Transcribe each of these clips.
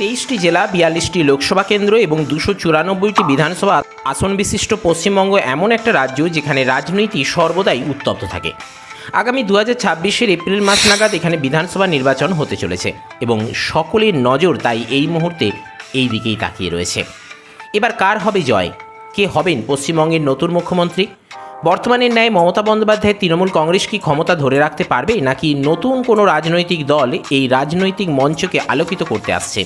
তেইশটি জেলা, বিয়াল্লিশটি লোকসভা কেন্দ্র এবং দুশো চুরানব্বইটি বিধানসভা আসন বিশিষ্ট পশ্চিমবঙ্গ এমন একটা রাজ্য যেখানে রাজনীতি সর্বদাই উত্তপ্ত থাকে। আগামী দু হাজার ছাব্বিশের এপ্রিল মাস নাগাদ এখানে বিধানসভা নির্বাচন হতে চলেছে এবং সকলের নজর তাই এই মুহূর্তে এই দিকেই তাকিয়ে রয়েছে। এবার কার হবে জয়? কে হবেন পশ্চিমবঙ্গের নতুন মুখ্যমন্ত্রী? বর্তমানের ন্যায় মমতা বন্দ্যোপাধ্যায় তৃণমূল কংগ্রেস কি ক্ষমতা ধরে রাখতে পারবে নাকি নতুন কোনো রাজনৈতিক দল এই রাজনৈতিক মঞ্চকে আলোকিত করতে আসছে?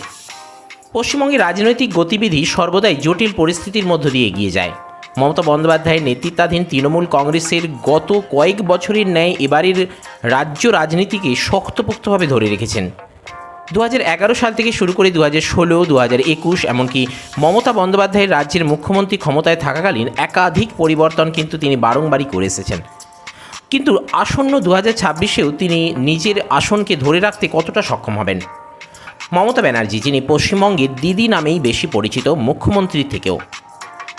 পশ্চিমবঙ্গের রাজনৈতিক গতিবিধি সর্বদাই জটিল পরিস্থিতির মধ্য দিয়ে এগিয়ে যায়। মমতা বন্দ্যোপাধ্যায়ের নেতৃত্বাধীন তৃণমূল কংগ্রেসের গত কয়েক বছরের ন্যায় এবারের রাজ্য রাজনীতিকে শক্তপোক্তভাবে ধরে রেখেছেন। দু সাল থেকে শুরু করে দু হাজার ষোলো দু হাজার একুশ, এমনকি মমতা বন্দ্যোপাধ্যায়ের রাজ্যের মুখ্যমন্ত্রী ক্ষমতায় থাকাকালীন একাধিক পরিবর্তন কিন্তু তিনি বারংবারই করে এসেছেন। কিন্তু আসন্ন দু হাজার ছাব্বিশেও তিনি নিজের আসনকে ধরে রাখতে কতটা সক্ষম হবেন? মমতা ব্যানার্জি, যিনি পশ্চিমবঙ্গে দিদি নামেই বেশি পরিচিত মুখ্যমন্ত্রী থেকেও।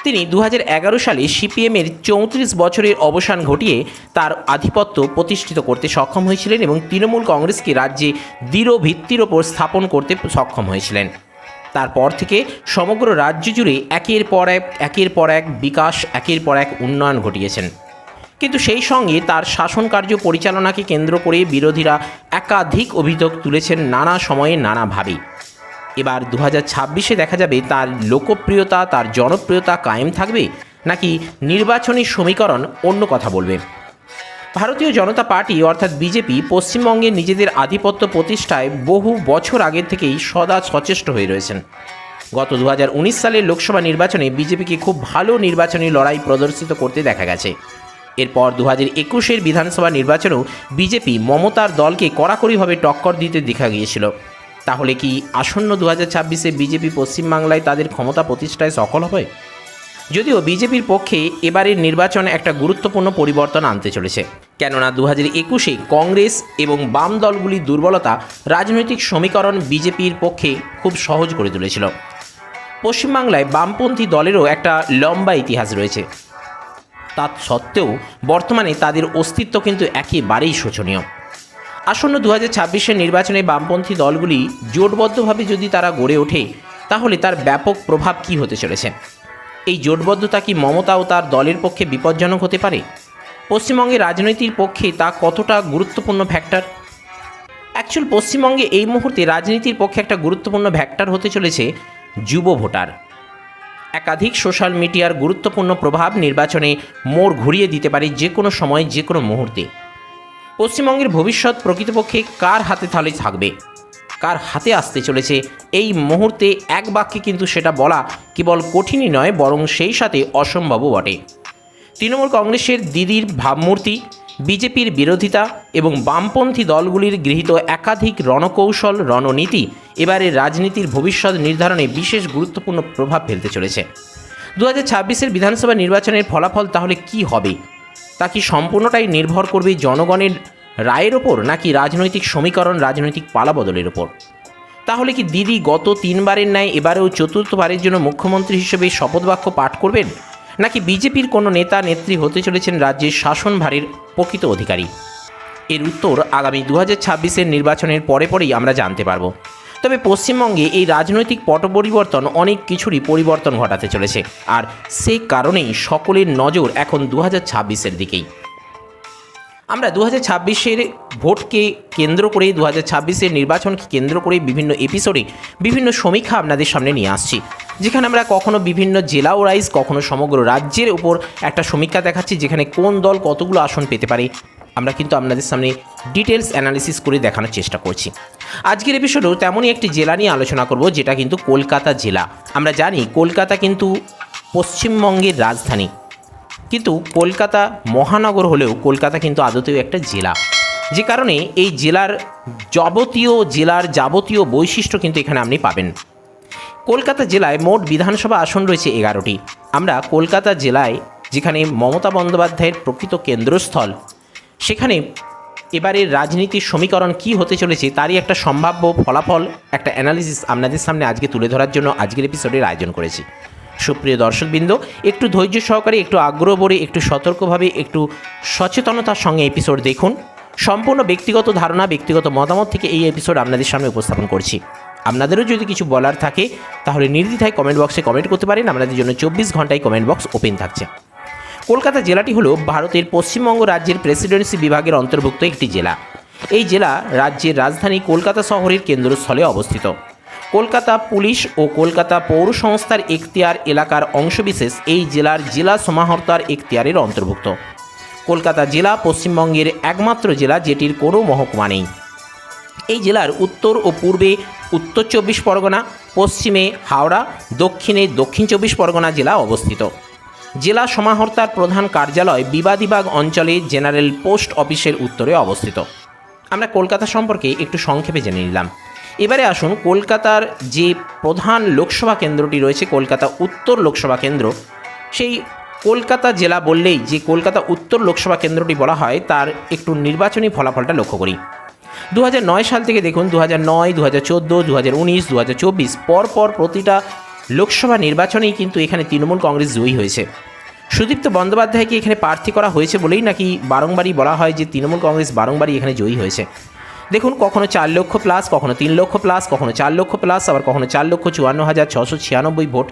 তিনি দু হাজার এগারো সালে সিপিএমের চৌত্রিশ বছরের অবসান ঘটিয়ে তার আধিপত্য প্রতিষ্ঠিত করতে সক্ষম হয়েছিলেন এবং তৃণমূল কংগ্রেসকে রাজ্যে দৃঢ় ভিত্তির ওপর স্থাপন করতে সক্ষম হয়েছিলেন। তারপর থেকে সমগ্র রাজ্য জুড়ে একের পর এক, একের পর এক বিকাশ, একের পর এক উন্নয়ন ঘটিয়েছেন। কিন্তু সেই সঙ্গে তার শাসন কার্য পরিচালনাকে কেন্দ্র করে বিরোধীরা একাধিক অভিযোগ তুলেছেন নানা সময়ে নানাভাবে। এবার দু হাজার দেখা যাবে তার লোকপ্রিয়তা, তার জনপ্রিয়তা কায়েম থাকবে নাকি নির্বাচনী সমীকরণ অন্য কথা বলবে? ভারতীয় জনতা পার্টি অর্থাৎ বিজেপি পশ্চিমবঙ্গে নিজেদের আধিপত্য প্রতিষ্ঠায় বহু বছর আগের থেকেই সদা সচেষ্ট হয়ে রয়েছেন। গত দু হাজার উনিশ সালের লোকসভা নির্বাচনে বিজেপিকে খুব ভালো নির্বাচনী লড়াই প্রদর্শিত করতে দেখা গেছে। এরপর দু হাজার একুশের বিধানসভা নির্বাচনেও বিজেপি মমতার দলকে কড়াকড়িভাবে টক্কর দিতে দেখা গিয়েছিল। তাহলে কি আসন্ন দু হাজার ছাব্বিশে বিজেপি পশ্চিমবাংলায় তাদের ক্ষমতা প্রতিষ্ঠায় সফল হবে? যদিও বিজেপির পক্ষে এবারের নির্বাচন একটা গুরুত্বপূর্ণ পরিবর্তন আনতে চলেছে। কেননা দু হাজার একুশে কংগ্রেস এবং বাম দলগুলির দুর্বলতা রাজনৈতিক সমীকরণ বিজেপির পক্ষে খুব সহজ করে তুলেছিল। পশ্চিমবাংলায় বামপন্থী দলেরও একটা লম্বা ইতিহাস রয়েছে। তা সত্ত্বেও বর্তমানে তাদের অস্তিত্ব কিন্তু একেবারেই শোচনীয়। আসন্ন দু হাজার নির্বাচনে বামপন্থী দলগুলি জোটবদ্ধভাবে যদি তারা গড়ে ওঠে, তাহলে তার ব্যাপক প্রভাব কি হতে চলেছে? এই জোটবদ্ধতা কি মমতা ও তার দলের পক্ষে বিপজ্জনক হতে পারে? পশ্চিমবঙ্গের রাজনীতির পক্ষে তা কতটা গুরুত্বপূর্ণ ফ্যাক্টর অ্যাকচুয়াল পশ্চিমবঙ্গে এই মুহূর্তে রাজনীতির পক্ষে একটা গুরুত্বপূর্ণ ফ্যাক্টর হতে চলেছে যুব ভোটার। একাধিক সোশ্যাল মিডিয়ার গুরুত্বপূর্ণ প্রভাব নির্বাচনে মোড় ঘুরিয়ে দিতে পারে যে কোনো সময়, যে কোনো মুহূর্তে। পশ্চিমবঙ্গের ভবিষ্যৎ প্রকৃতপক্ষে কার হাতে তাহলে থাকবে? কার হাতে আসতে চলেছে? এই মুহূর্তে এক বাক্যে কিন্তু সেটা বলা কেবল কঠিনই নয়, বরং সেই সাথে অসম্ভবও বটে। তৃণমূল কংগ্রেসের দিদির ভাবমূর্তি বিজেপির বিরোধিতা এবং বামপন্থী দলগুলির গৃহীত একাধিক রণকৌশল, রণনীতি এবারের রাজনীতির ভবিষ্যৎ নির্ধারণে বিশেষ গুরুত্বপূর্ণ প্রভাব ফেলতে চলেছে। দু হাজার ছাব্বিশের বিধানসভা নির্বাচনের ফলাফল তাহলে কি হবে? তা কি সম্পূর্ণটাই নির্ভর করবে জনগণের রায়ের ওপর নাকি রাজনৈতিক সমীকরণ, রাজনৈতিক পালাবদলের ওপর? তাহলে কি দিদি গত তিনবারের ন্যায় এবারেও চতুর্থবারের জন্য মুখ্যমন্ত্রী হিসেবে শপথবাক্য পাঠ করবেন? নাকি বিজেপির কোনো নেতা নেত্রী হতে চলেছেন রাজ্যের শাসনভারের প্রকৃত অধিকারী? এর উত্তর আগামী দু হাজার নির্বাচনের পরে পরেই আমরা জানতে পারব। তবে পশ্চিমবঙ্গে এই রাজনৈতিক পট পরিবর্তন অনেক কিছুরই পরিবর্তন ঘটাতে চলেছে। আর সেই কারণেই সকলের নজর এখন দু হাজার দিকেই। আমরা দু হাজার ছাব্বিশের ভোটকে কেন্দ্র করে দু হাজার ছাব্বিশের নির্বাচনকে কেন্দ্র করে বিভিন্ন এপিসোডে বিভিন্ন সমীক্ষা আপনাদের সামনে নিয়ে আসছি। যেখানে আমরা কখনো বিভিন্ন জেলা ওয়াইজ কখনো সমগ্র রাজ্যের উপর একটা সমীক্ষা দেখাচ্ছি, যেখানে কোন দল কতগুলো আসন পেতে পারে। আমরা কিন্তু আপনাদের সামনে ডিটেলস অ্যানালিসিস করে দেখানোর চেষ্টা করছি। আজকের এপিসোডেও তেমনই একটি জেলা নিয়ে আলোচনা করব, যেটা কিন্তু কলকাতা জেলা। আমরা জানি, কলকাতা কিন্তু পশ্চিমবঙ্গের রাজধানী। কিন্তু কলকাতা মহানগর হলেও কলকাতা কিন্তু আদতেও একটা জেলা। যে কারণে এই জেলার যাবতীয় জেলার যাবতীয় বৈশিষ্ট্য কিন্তু এখানে আপনি পাবেন। কলকাতা জেলায় মোট বিধানসভা আসন রয়েছে এগারোটি। আমরা কলকাতা জেলায়, যেখানে মমতা বন্দ্যোপাধ্যায়ের প্রকৃত কেন্দ্রস্থল, সেখানে এবারের রাজনীতির সমীকরণ কি হতে চলেছে তারই একটা সম্ভাব্য ফলাফল, একটা অ্যানালিসিস আপনাদের সামনে আজকে তুলে ধরার জন্য আজকের এপিসোডের আয়োজন করেছি। সুপ্রিয় দর্শকবৃন্দ, একটু ধৈর্য সহকারে, একটু আগ্রহ ভরে, একটু সতর্কভাবে, একটু সচেতনতার সঙ্গে এপিসোড দেখুন। সম্পূর্ণ ব্যক্তিগত ধারণা, ব্যক্তিগত মতামত থেকে এই এপিসোড আপনাদের সামনে উপস্থাপন করছি। আপনাদেরও যদি কিছু বলার থাকে, তাহলে নির্দ্বিধায় কমেন্ট বক্সে কমেন্ট করতে পারেন। আপনাদের জন্য চব্বিশ ঘন্টায় কমেন্ট বক্স ওপেন থাকছে। কলকাতা জেলাটি হলো ভারতের পশ্চিমবঙ্গ রাজ্যের প্রেসিডেন্সি বিভাগের অন্তর্ভুক্ত একটি জেলা। এই জেলা রাজ্যের রাজধানী কলকাতা শহরের কেন্দ্রস্থলে অবস্থিত। কলকাতা পুলিশ ও কলকাতা পৌর সংস্থার এখতিয়ার এলাকার অংশবিশেষ এই জেলার জেলা সমাহর্তার এখতিয়ারের অন্তর্ভুক্ত। কলকাতা জেলা পশ্চিমবঙ্গের একমাত্র জেলা যেটির কোনো মহকুমা নেই। এই জেলার উত্তর ও পূর্বে উত্তর চব্বিশ পরগনা, পশ্চিমে হাওড়া, দক্ষিণে দক্ষিণ চব্বিশ পরগনা জেলা অবস্থিত। জেলা সমাহর্তার প্রধান কার্যালয় বিবাদিবাগ অঞ্চলে জেনারেল পোস্ট অফিসের উত্তরে অবস্থিত। আমরা কলকাতা সম্পর্কে একটু সংক্ষেপে জেনে নিলাম। এবারে আসুন, কলকাতার যে প্রধান লোকসভা কেন্দ্রটি রয়েছে, কলকাতা উত্তর লোকসভা কেন্দ্র, সেই কলকাতা জেলা বললেই যে কলকাতা উত্তর লোকসভা কেন্দ্রটি বলা হয়, তার একটু নির্বাচনী ফলাফলটা লক্ষ্য করি। দু হাজার নয় সাল থেকে দেখুন দু হাজার নয় দু হাজার চোদ্দ দু হাজার উনিশ দু হাজার চব্বিশ, পরপর প্রতিটা লোকসভা নির্বাচনেই কিন্তু এখানে তৃণমূল কংগ্রেস জয়ী হয়েছে। সুদীপ্ত বন্দ্যোপাধ্যায়কে এখানে প্রার্থী করা হয়েছে বলেই নাকি বারংবারই বলা হয় যে তৃণমূল কংগ্রেস বারংবারই এখানে জয়ী হয়েছে। দেখুন, কখনো চার লক্ষ প্লাস কখনো তিন লক্ষ প্লাস কখনো চার লক্ষ প্লাস আবার কখনো চার লক্ষ চুয়ান্ন হাজার ছশো ছিয়ানব্বই ভোট,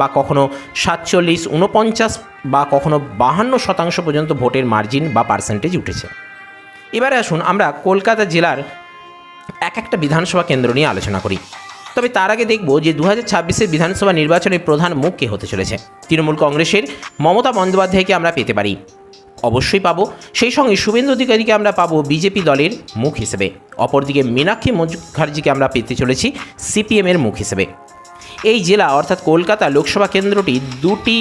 বা কখনো সাতচল্লিশ উনপঞ্চাশ বা কখনো বাহান্ন শতাংশ পর্যন্ত ভোটের মার্জিন বা পার্সেন্টেজ উঠেছে। এবারে আসুন, আমরা কলকাতা জেলার এক একটা বিধানসভা কেন্দ্র নিয়ে আলোচনা করি। তবে তার আগে দেখব যে দু হাজার বিধানসভা নির্বাচনের প্রধান মুখ কে হতে চলেছে? তৃণমূল কংগ্রেসের মমতা বন্দ্যোপাধ্যায়কে আমরা পেতে পারি। অবশ্যই পাবো। সেই সঙ্গে শুভেন্দু অধিকারীকে আমরা পাবো বিজেপি দলের মুখ হিসেবে। অপরদিকে মীনাক্ষী মুখার্জিকে আমরা পেতে চলেছি সিপিএমের মুখ হিসেবে। এই জেলা অর্থাৎ কলকাতা লোকসভা কেন্দ্রটি দুটি,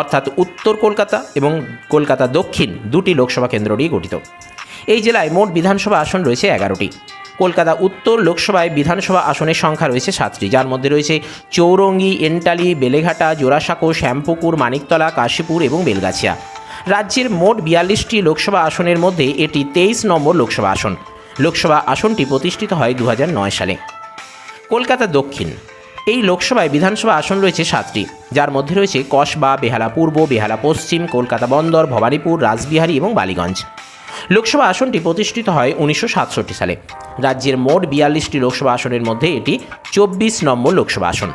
অর্থাৎ উত্তর কলকাতা এবং কলকাতা দক্ষিণ দুটি লোকসভা কেন্দ্র নিয়ে গঠিত। এই জেলায় মোট বিধানসভা আসন রয়েছে এগারোটি। কলকাতা উত্তর লোকসভায় বিধানসভা আসনের সংখ্যা রয়েছে সাতটি। যার মধ্যে রয়েছে চৌরঙ্গি, এন্টালি, বেলেঘাটা, জোড়াসাঁকো, শ্যামপুকুর, মানিকতলা, কাশীপুর এবং বেলগাছিয়া। রাজ্যের মোট বিয়াল্লিশটি লোকসভা আসনের মধ্যে এটি তেইশ নম্বর লোকসভা আসন। লোকসভা আসনটি প্রতিষ্ঠিত হয় দু হাজার নয় সালে। কলকাতা দক্ষিণ। এই লোকসভায় বিধানসভা আসন রয়েছে সাতটি। যার মধ্যে রয়েছে কসবা, বেহালা পূর্ব, বেহালা পশ্চিম, কলকাতা বন্দর, ভবানীপুর রাসবিহারী এবং বালিগঞ্জ। লোকসভা আসনটি প্রতিষ্ঠিত হয় উনিশশো সাতষট্টি সালে। রাজ্যের মোট বিয়াল্লিশটি লোকসভা আসনের মধ্যে এটি চব্বিশ নম্বর লোকসভা আসন।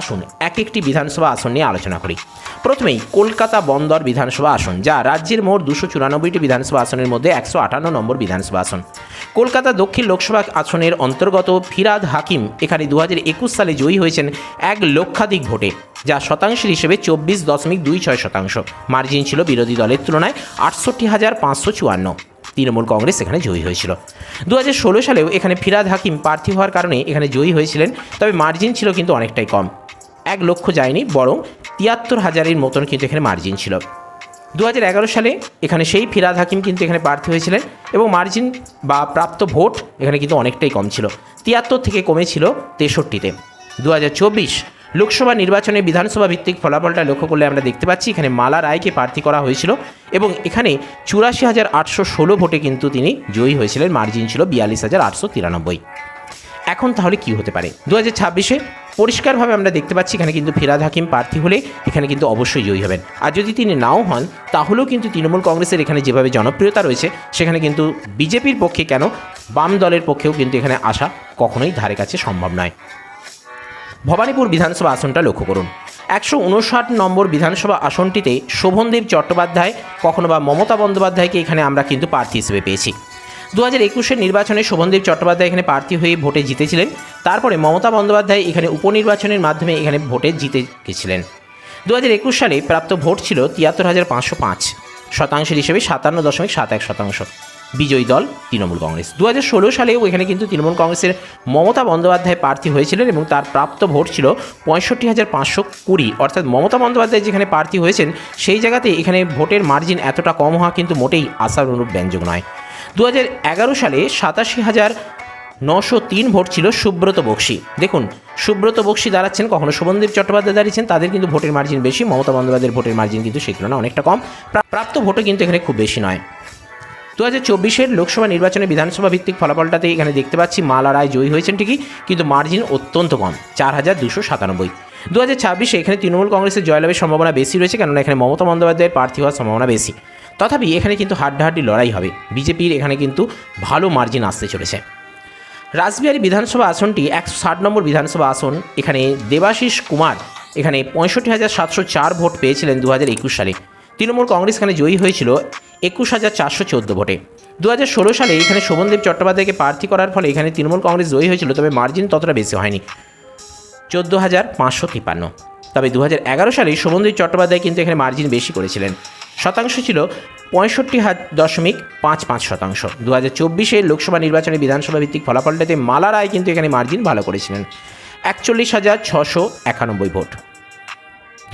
আসুন এক একটি বিধানসভা আসন নিয়ে আলোচনা করি। প্রথমেই কলকাতা বন্দর বিধানসভা আসন, যা রাজ্যের মোট দুশো চুরানব্বইটি বিধানসভা আসনের মধ্যে একশো আটান্ন নম্বর বিধানসভা আসন। কলকাতা দক্ষিণ লোকসভা আসনের অন্তর্গত ফিরাদ হাকিম এখানে দু সালে জয়ী হয়েছেন এক লক্ষাধিক ভোটে, যা শতাংশের হিসেবে চব্বিশ দশমিক দুই ছয় শতাংশ। মার্জিন ছিল বিরোধী দলের তুলনায় আটষট্টি হাজার পাঁচশো চুয়ান্ন। তৃণমূল কংগ্রেস এখানে জয়ী হয়েছিল। দু হাজার ষোলো সালেও এখানে ফিরাদ হাকিম প্রার্থী হওয়ার কারণে এখানে জয়ী হয়েছিলেন, তবে মার্জিন ছিল কিন্তু অনেকটাই কম। এক লক্ষ যায়নি, বরং তিয়াত্তর হাজারের মতন কিন্তু এখানে মার্জিন ছিল। দু হাজার এগারো সালে এখানে সেই ফিরাদ হাকিম কিন্তু এখানে প্রার্থী হয়েছিলেন এবং মার্জিন বা প্রাপ্ত ভোট এখানে কিন্তু অনেকটাই কম ছিল। তিয়াত্তর থেকে কমেছিল তেষট্টিতে। দু হাজার চব্বিশ লোকসভা নির্বাচনে বিধানসভা ভিত্তিক ফলাফলটা লক্ষ্য করলে আমরা দেখতে পাচ্ছি, এখানে মালা রায়কে প্রার্থী করা হয়েছিল এবং এখানে চুরাশি হাজার আটশো ষোলো ভোটে কিন্তু তিনি জয়ী হয়েছিলেন মার্জিন ছিল বিয়াল্লিশ হাজার আটশো তিরানব্বই। এখন তাহলে কি হতে পারে? দু হাজার ছাব্বিশে পরিষ্কারভাবে আমরা দেখতে পাচ্ছি, এখানে কিন্তু ফিরাদ হাকিম প্রার্থী হলে এখানে কিন্তু অবশ্যই জয়ী হবেন। আর যদি তিনি নাও হন, তাহলেও কিন্তু তৃণমূল কংগ্রেসের এখানে যেভাবে জনপ্রিয়তা রয়েছে, সেখানে কিন্তু বিজেপির পক্ষে কেন বাম দলের পক্ষেও কিন্তু এখানে আসা কখনোই ধারে কাছে সম্ভব নয়। ভবানীপুর বিধানসভা আসনটা লক্ষ্য করুন। একশো উনষাট নম্বর বিধানসভা আসনটিতে শোভনদেব চট্টোপাধ্যায় কখনো বা মমতা বন্দ্যোপাধ্যায়কে এখানে আমরা কিন্তু প্রার্থী হিসেবে পেয়েছি। দু হাজার একুশের নির্বাচনে শোভনদেব চট্টোপাধ্যায় এখানে প্রার্থী হয়ে ভোটে জিতেছিলেন। তারপরে মমতা বন্দ্যোপাধ্যায় এখানে উপনির্বাচনের মাধ্যমে এখানে ভোটে জিতে গেছিলেন। দু হাজার একুশ সালে প্রাপ্ত ভোট ছিল তিয়াত্তর হাজার পাঁচশো পাঁচ শতাংশের হিসেবে সাতান্ন দশমিক সাত এক শতাংশ। বিজয়ী দল তৃণমূল কংগ্রেস। দু হাজার ষোলো সালেও এখানে কিন্তু তৃণমূল কংগ্রেসের মমতা বন্দ্যোপাধ্যায় প্রার্থী হয়েছিলেন এবং তার প্রাপ্ত ভোট ছিল পঁয়ষট্টি হাজার পাঁচশো কুড়ি। অর্থাৎ মমতা বন্দ্যোপাধ্যায় যেখানে প্রার্থী হয়েছেন, সেই জায়গাতে এখানে ভোটের মার্জিন এতটা কম হওয়া কিন্তু মোটেই আশানুরূপ ব্যঞ্জক নয়। দু সালে সাতাশি হাজার নশো তিন ভোট ছিল সুব্রত বক্সি। দেখুন, সুব্রত বক্সি দাঁড়াচ্ছেন, কখনো শোভনদেব চট্টোপাধ্যায় দাঁড়িয়েছেন, তাদের কিন্তু ভোটের মার্জিন বেশি, মমতা বন্দ্যোপাধ্যায়ের ভোটের মার্জিন কিন্তু সেই তুলনায় অনেকটা কম। প্রাপ্ত ভোটও কিন্তু এখানে খুব বেশি নয়। দু হাজার চব্বিশের লোকসভা নির্বাচনে বিধানসভা ভিত্তিক ফলাফলটাতে এখানে দেখতে পাচ্ছি মালা রায় জয়ী হয়েছেন ঠিকই, কিন্তু মার্জিন অত্যন্ত কম, চার হাজার দুশো সাতানব্বই। দু হাজার ছাব্বিশে এখানে তৃণমূল কংগ্রেসের জয়লাভের সম্ভাবনা বেশি রয়েছে, কেননা এখানে মমতা বন্দ্যোপাধ্যায়ের প্রার্থী হওয়ার সম্ভাবনা বেশি। তথাপি এখানে কিন্তু হাড্ডাহাড্ডি লড়াই হবে, বিজেপির এখানে কিন্তু ভালো মার্জিন আসতে চলেছে। রাসবিহারী বিধানসভা আসনটি একশো ষাট নম্বর বিধানসভা আসন, এখানে দেবাশিস কুমার এখানে পঁয়ষট্টি হাজার সাতশো চার ভোট পেয়েছিলেন দু হাজার একুশ সালে। তৃণমূল কংগ্রেস এখানে জয়ী হয়েছিল একুশ হাজার চারশো চোদ্দ ভোটে। দু হাজার ষোলো সালে এখানে শোভনদেব চট্টোপাধ্যায়কে প্রার্থী করার ফলে এখানে তৃণমূল কংগ্রেস জয়ী হয়েছিল, তবে মার্জিন ততটা বেশি হয়নি। চোদ্দ হাজার পাঁচশো তিপ্পান্ন তবে দু হাজার এগারো সালে শোভনদেব চট্টোপাধ্যায় কিন্তু এখানে মার্জিন বেশি করেছিলেন। শতাংশ ছিল পঁয়ষট্টি দশমিক পাঁচ পাঁচ শতাংশ। দু হাজার চব্বিশে লোকসভা নির্বাচনে বিধানসভা ভিত্তিক ফলাফলটাতে মালা রায় কিন্তু এখানে মার্জিন ভালো করেছিলেন। একচল্লিশ হাজার ছশো একানব্বই ভোট।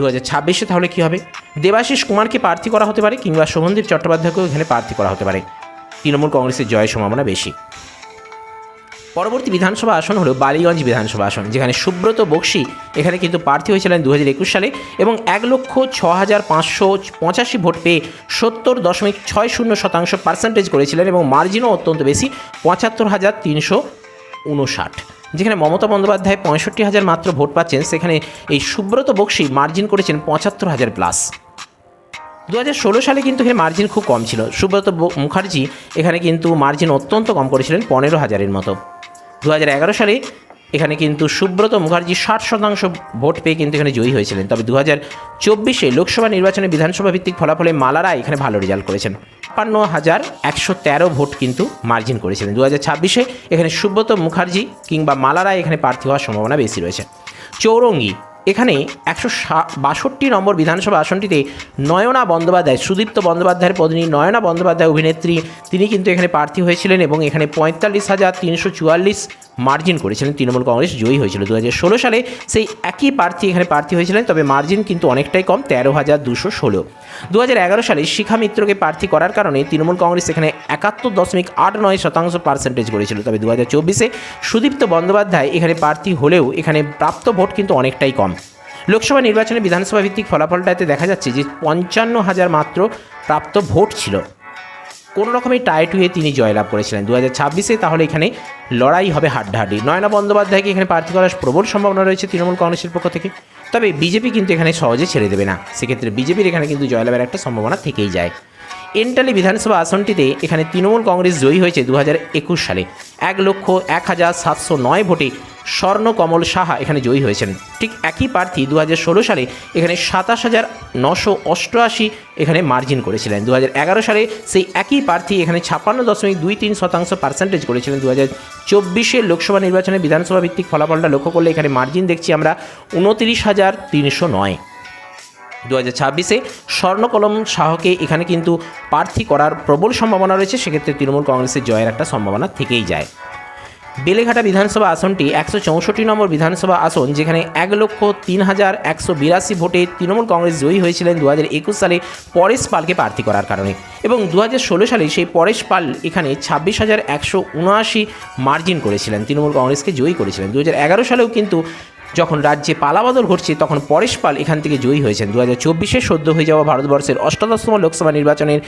দু হাজার ছাব্বিশে তাহলে কী হবে? দেবাশিস কুমারকে প্রার্থী করা হতে পারে কিংবা শোভনদীপ চট্টোপাধ্যায়কেও এখানে প্রার্থী করা হতে পারে। তৃণমূল কংগ্রেসের জয়ের সম্ভাবনা বেশি। পরবর্তী বিধানসভা আসন হলো বালিগঞ্জ বিধানসভা আসন, যেখানে সুব্রত বক্সি এখানে কিন্তু প্রার্থী হয়েছিলেন দু হাজার একুশ সালে এবং এক লক্ষ ছ হাজার পাঁচশো পঁচাশি ভোট পেয়ে সত্তর দশমিক ছয় শূন্য শতাংশ পার্সেন্টেজ করেছিলেন এবং মার্জিনও অত্যন্ত বেশি, পঁচাত্তর হাজার তিনশো উনষাট। যেখানে মমতা বন্দ্যোপাধ্যায় পঁয়ষট্টি হাজার মাত্র ভোট পাচ্ছেন, সেখানে এই সুব্রত বক্সি মার্জিন করেছেন পঁচাত্তর হাজার প্লাস দু ষোলো সালে কিন্তু এখানে মার্জিন খুব কম ছিল। সুব্রত মুখার্জি এখানে কিন্তু মার্জিন অত্যন্ত কম করেছিলেন, পনেরো হাজারের মতো। দু হাজার এগারো সালে এখানে কিন্তু সুব্রত মুখার্জি ষাট শতাংশ ভোট পেয়ে কিন্তু এখানে জয়ী হয়েছিলেন। তবে দু হাজার চব্বিশে লোকসভা নির্বাচনে বিধানসভা ভিত্তিক ফলাফলে মালারা এখানে ভালো রেজাল্ট করেছেন। ছাপ্পান্ন হাজার একশো তেরো ভোট কিন্তু মার্জিন করেছিলেন। দু হাজার ছাব্বিশে এখানে সুব্রত মুখার্জি কিংবা মালারা এখানে প্রার্থী হওয়ার সম্ভাবনা বেশি রয়েছে। চৌরঙ্গি এখানে একশো বাষট্টি নম্বর বিধানসভা আসনটিতে নয়না বন্দ্যোপাধ্যায়, সুদীপ্ত বন্দ্যোপাধ্যায়ের পত্নী নয়না বন্দ্যোপাধ্যায় অভিনেত্রী, তিনি কিন্তু এখানে প্রার্থী হয়েছিলেন এবং এখানে পঁয়তাল্লিশ হাজার তিনশো চুয়াল্লিশ মার্জিন করেছিলেন, তৃণমূল কংগ্রেস জয়ী হয়েছিল। দু হাজার ষোলো সালে সেই একই প্রার্থী এখানে প্রার্থী হয়েছিলেন, তবে মার্জিন কিন্তু অনেকটাই কম, তেরো হাজার দুশো ষোলো। দু সালে শিখা মিত্রকে প্রার্থী করার কারণে তৃণমূল কংগ্রেস এখানে একাত্তর দশমিক আট নয় শতাংশ পার্সেন্টেজ করেছিল, তবে দু হাজার চব্বিশে সুদীপ্ত বন্দ্যোপাধ্যায় এখানে প্রার্থী হলেও এখানে প্রাপ্ত ভোট কিন্তু অনেকটাই কম। লোকসভা নির্বাচনে বিধানসভা ভিত্তিক ফলাফলটাতে দেখা যাচ্ছে যে পঞ্চান্ন হাজার মাত্র প্রাপ্ত ভোট ছিল। কোনো রকমের টাইট হয়ে তিনি জয়লাভ করেছিলেন। দু হাজার ছাব্বিশে তাহলে এখানে লড়াই হবে হাড্ডাহাড্ডি। নয়না বন্দ্যোপাধ্যায়কে এখানে প্রার্থী করার প্রবল সম্ভাবনা রয়েছে তৃণমূল কংগ্রেসের পক্ষ থেকে। তবে বিজেপি কিন্তু এখানে সহজে ছেড়ে দেবে না। সেক্ষেত্রে বিজেপির এখানে কিন্তু জয়লাভের একটা সম্ভাবনা থেকেই যায়। এন্টালি বিধানসভা আসনটিতে এখানে তৃণমূল কংগ্রেস জয়ী হয়েছে দু হাজার একুশ সালে। এক লক্ষ এক হাজার সাতশো নয় ভোটে স্বর্ণকমল সাহা এখানে জয়ী হয়েছেন। ঠিক একই প্রার্থী দু হাজার ষোলো সালে এখানে সাতাশ হাজার নশো অষ্টআশি এখানে মার্জিন করেছিলেন। দু হাজার এগারো সালে সেই একই প্রার্থী এখানে ছাপ্পান্ন দশমিক দুই তিন শতাংশ পার্সেন্টেজ করেছিলেন। দু হাজার চব্বিশের লোকসভা নির্বাচনে বিধানসভা ভিত্তিক ফলাফলটা লক্ষ্য করলে এখানে মার্জিন দেখছি আমরা উনতিরিশ হাজার তিনশো নয়। দু হাজার ছাব্বিশে স্বর্ণকলম শাহকে এখানে কিন্তু প্রার্থী করার প্রবল সম্ভাবনা রয়েছে, সেক্ষেত্রে তৃণমূল কংগ্রেসের জয়ের একটা সম্ভাবনা থেকেই যায়। বেলেঘাটা বিধানসভা আসনটি একশো চৌষট্টি নম্বর বিধানসভা আসন, যেখানে এক লক্ষ তিন হাজার একশো বিরাশি ভোটে তৃণমূল কংগ্রেস জয়ী হয়েছিলেন দু হাজার একুশ সালে পরেশ পালকে প্রার্থী করার কারণে। এবং দু হাজার ষোলো সালে সেই পরেশ পাল এখানে ছাব্বিশ হাজার একশো উনআশি মার্জিন করেছিলেন, তৃণমূল কংগ্রেসকে জয়ী করেছিলেন। দু হাজার এগারো সালেও কিন্তু যখন রাজ্যে পালাবদল ঘটছে, তখন পরেশ পাল এখান থেকে জয়ী হয়েছেন। দু হাজার চব্বিশে সদ্য হয়ে যাওয়া ভারতবর্ষের অষ্টাদশতম লোকসভা নির্বাচনের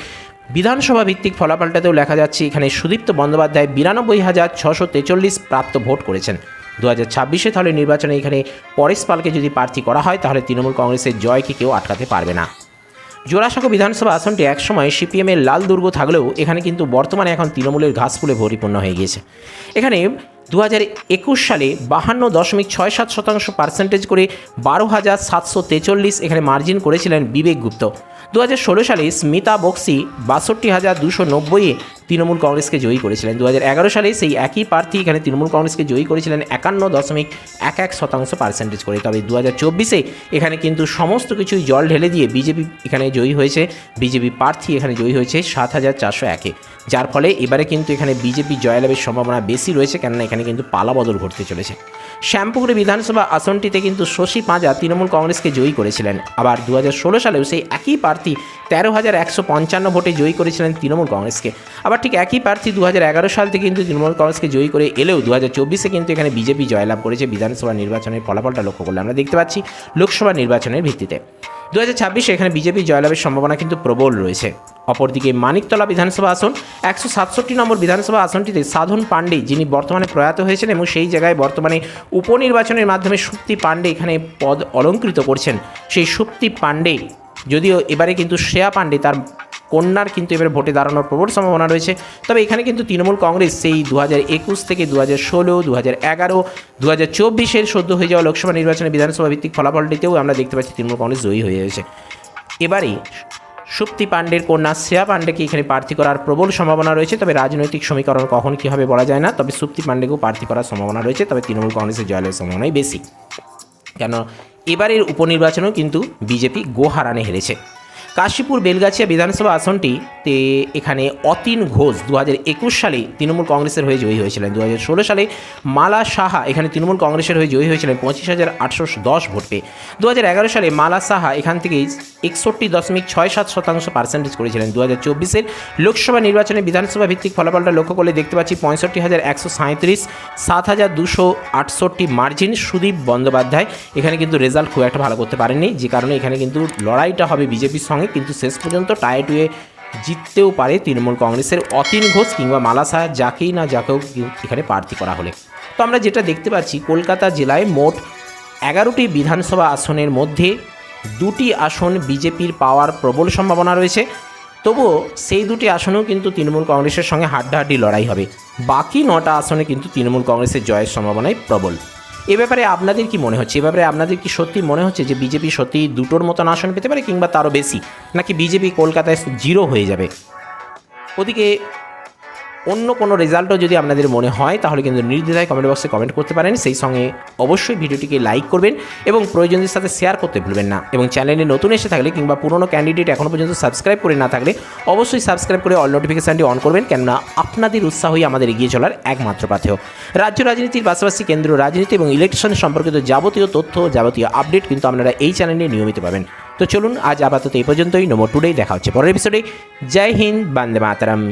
বিধানসভা ভিত্তিক ফলাফলটাতেও লেখা যাচ্ছে, এখানে সুদীপ্ত বন্দ্যোপাধ্যায় বিরানব্বই হাজার ছশো তেচল্লিশ প্রাপ্ত ভোট করেছেন। দু হাজার ছাব্বিশে তাহলে নির্বাচনে এখানে পরেশ পালকে যদি প্রার্থী করা হয়, তাহলে তৃণমূল কংগ্রেসের জয়কে কেউ আটকাতে পারবে না। জোড়াসাঁকো বিধানসভা আসনটি একসময় সিপিএমের লাল দুর্গ থাকলেও এখানে কিন্তু বর্তমানে এখন তৃণমূলের ঘাস ফুলে পরিপূর্ণ হয়ে গিয়েছে। এখানে দু হাজার একুশ সালে বাহান্ন দশমিক ছয় সাত শতাংশ পার্সেন্টেজ করে বারো হাজার সাতশো তেচল্লিশ এখানে মার্জিন করেছিলেন বিবেক গুপ্ত। দু হাজার ষোলো সালে স্মিতা বক্সি বাষট্টি হাজার দুশো নব্বইয়ে তৃণমূল কংগ্রেসকে জয়ী করেছিলেন। দু হাজার এগারো সালে সেই একই প্রার্থী এখানে তৃণমূল কংগ্রেসকে জয়ী করেছিলেন একান্ন দশমিক এক এক শতাংশ পার্সেন্টেজ করে। তবে দু চব্বিশে এখানে কিন্তু সমস্ত কিছুই জল ঢেলে দিয়ে বিজেপি এখানে জয়ী হয়েছে। বিজেপি প্রার্থী এখানে জয়ী হয়েছে সাত হাজার চারশো একে। যার ফলে এবারে কিন্তু এখানে বিজেপি জয়লাভের সম্ভাবনা বেশি রয়েছে, কেননা এখানে কিন্তু পালাবদল ঘটতে চলেছে। শ্যামপুকুরে বিধানসভা আসনটিতে কিন্তু শশী পাঁজা তৃণমূল কংগ্রেসকে জয়ী করেছিলেন। আবার দু হাজার ষোলো সালেও সেই একই প্রার্থী তেরো হাজার একশো পঞ্চান্ন ভোটে জয়ী করেছিলেন তৃণমূল কংগ্রেসকে। আবার ঠিক একই প্রার্থী দু হাজার এগারো সাল থেকে কিন্তু তৃণমূল কংগ্রেসকে জয়ী করে এলেও দু হাজার চব্বিশে কিন্তু এখানে বিজেপি জয়লাভ করেছে। বিধানসভা নির্বাচনের ফলাফলটা লক্ষ্য করলে আমরা দেখতে পাচ্ছি লোকসভা নির্বাচনের ভিত্তিতে। দু হাজার এখানে বিজেপি জয়লাভের সম্ভাবনা কিন্তু প্রবল রয়েছে। অপরদিকে মানিকতলা বিধানসভা আসন, একশো সাতষট্টি নম্বর বিধানসভা আসনটিতে সাধন পাণ্ডে, যিনি বর্তমানে প্রয়াত হয়েছেন এবং সেই জায়গায় বর্তমানে উপনির্বাচনের মাধ্যমে সুপ্তি পাণ্ডে এখানে পদ অলঙ্কৃত করছেন। সেই সুপ্তি পাণ্ডে, যদিও এবারে কিন্তু শ্রেয়া পাণ্ডে তার কন্যার কিন্তু এবার ভোটে দাঁড়ানোর প্রবল সম্ভাবনা রয়েছে। তবে এখানে কিন্তু তৃণমূল কংগ্রেস সেই দু একুশ থেকে দু হাজার ষোলো দু হাজার এগারো দু হাজার চব্বিশের সদ্য হয়ে যাওয়া লোকসভা নির্বাচনে বিধানসভা ভিত্তিক ফলাফলটিতেও আমরা দেখতে পাচ্ছি তৃণমূল কংগ্রেস জয়ী হয়ে গেছে এবারে সুপ্তি পাণ্ডের কন্যা শ্রেয়া পাণ্ডেকে এখানে প্রার্থী করার প্রবল সম্ভাবনা রয়েছে। তবে রাজনৈতিক সমীকরণ কখন কী হবে বলা যায় না। তবে সুপ্তি পাণ্ডেকেও প্রার্থী করার সম্ভাবনা রয়েছে। তবে তৃণমূল কংগ্রেসের জয়ের সম্ভাবনাই বেশি। কেন, এবারের উপনির্বাচনেও কিন্তু বিজেপি গোহারানে হেরেছে। কাশীপুর বেলগাছিয়া বিধানসভা আসনটিতে এখানে অতীন ঘোষ দু হাজার একুশ সালে তৃণমূল কংগ্রেসের হয়ে জয়ী হয়েছিলেন। দু হাজার ষোলো সালে মালা সাহা এখানে তৃণমূল কংগ্রেসের হয়ে জয়ী হয়েছিলেন পঁচিশ হাজার আটশো দশ ভোট। পেয়ে দু হাজার এগারো সালে মালা সাহা এখান থেকে একষট্টি দশমিক ছয় সাত শতাংশ পার্সেন্টেজ করেছিলেন। দু হাজার চব্বিশের লোকসভা নির্বাচনে বিধানসভা ভিত্তিক ফলাফলটা লক্ষ্য করলে দেখতে পাচ্ছি পঁয়ষট্টি হাজার একশো সাঁত্রিশ সাত হাজার দুশো আটষট্টি মার্জিন সুদীপ বন্দ্যোপাধ্যায়। এখানে কিন্তু রেজাল্ট খুব একটা ভালো করতে পারেননি, যে কারণে এখানে কিন্তু লড়াইটা হবে বিজেপির সঙ্গে, কিন্তু শেষ পর্যন্ত টায়ে টুয়ে জিততেও পারে তৃণমূল কংগ্রেসের অতীন ঘোষ কিংবা মালা সাহা যাকেই না যাকেও এখানে প্রার্থী করা হলে। তো আমরা যেটা দেখতে পাচ্ছি, কলকাতা জেলায় মোট এগারোটি বিধানসভা আসনের মধ্যে দুটি আসন বিজেপির পাওয়ার প্রবল সম্ভাবনা রয়েছে। তবুও সেই দুটি আসনেও কিন্তু তৃণমূল কংগ্রেসের সঙ্গে হাড্ডাহাড্ডি লড়াই হবে। বাকি নটা আসনে কিন্তু তৃণমূল কংগ্রেসের জয়ের সম্ভাবনাই প্রবল। এ ব্যাপারে আপনাদের কি মনে হচ্ছে? এ ব্যাপারে আপনাদের কি সত্যি মনে হচ্ছে যে বিজেপি সত্যি দুটোর মতন আসন পেতে পারে কিংবা তারও বেশি? নাকি বিজেপি কলকাতায় জিরো হয়ে যাবে? ওদিকে অন্য কোনো রেজাল্টও যদি আপনাদের মনে হয়, তাহলে কিন্তু নির্দ্বিধায় কমেন্ট বক্সে কমেন্ট করতে পারেন। সেই সঙ্গে অবশ্যই ভিডিওটিকে লাইক করবেন এবং প্রয়োজনদের সাথে শেয়ার করতে ভুলবেন না। এবং চ্যানেলে নতুন এসে থাকলে কিংবা পুরনো ক্যান্ডিডেট এখনও পর্যন্ত সাবস্ক্রাইব করে না থাকলে অবশ্যই সাবস্ক্রাইব করে অল নোটিফিকেশানটি অন করবেন, কেননা আপনাদের উৎসাহই আমাদের এগিয়ে চলার একমাত্র পাথেয়। রাজ্য রাজনীতির পাশাপাশি কেন্দ্রীয় রাজনীতি এবং ইলেকশন সম্পর্কিত যাবতীয় তথ্য, যাবতীয় আপডেট কিন্তু আপনারা এই চ্যানেলে নিয়মিত পাবেন। তো চলুন, আজ আপাতত এই পর্যন্তই। নমো টুডেই দেখা হচ্ছে পরের এপিসোডে জয় হিন্দ, বান্দে মাতারাম।